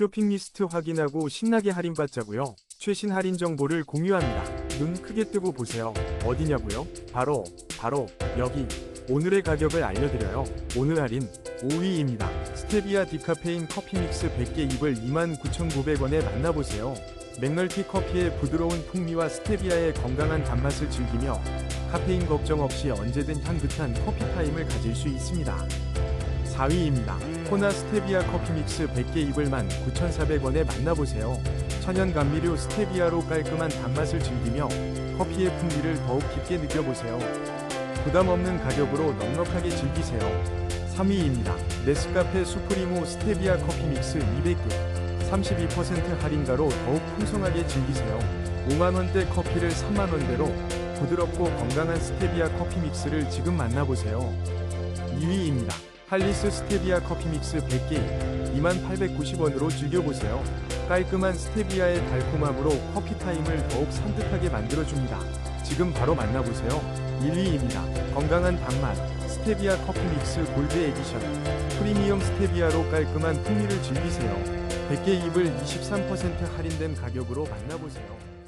쇼핑 리스트 확인하고 신나게 할인받자고요. 최신 할인 정보를 공유합니다. 눈 크게 뜨고 보세요. 어디냐고요? 바로 바로 여기. 오늘의 가격을 알려드려요. 오늘 할인 5위입니다. 스테비아 디카페인 커피 믹스 100개 입을 29,900원에 만나보세요. 맥널티 커피의 부드러운 풍미와 스테비아의 건강한 단맛을 즐기며 카페인 걱정 없이 언제든 향긋한 커피 타임을 가질 수 있습니다. 4위입니다. 코나 스테비아 커피 믹스 100개 입을 19,400원에 만나보세요. 천연 감미료 스테비아로 깔끔한 단맛을 즐기며 커피의 풍미를 더욱 깊게 느껴보세요. 부담 없는 가격으로 넉넉하게 즐기세요. 3위입니다. 네스카페 수프리모 스테비아 커피 믹스 200개 32% 할인가로 더욱 풍성하게 즐기세요. 5만원대 커피를 3만원대로 부드럽고 건강한 스테비아 커피 믹스를 지금 만나보세요. 2위입니다. 할리스 스테비아 커피 믹스 100개 2890원으로 즐겨보세요. 깔끔한 스테비아의 달콤함으로 커피 타임을 더욱 산뜻하게 만들어줍니다. 지금 바로 만나보세요. 1위입니다. 건강한 단맛 스테비아 커피 믹스 골드 에디션 프리미엄 스테비아로 깔끔한 풍미를 즐기세요. 100개 입을 23% 할인된 가격으로 만나보세요.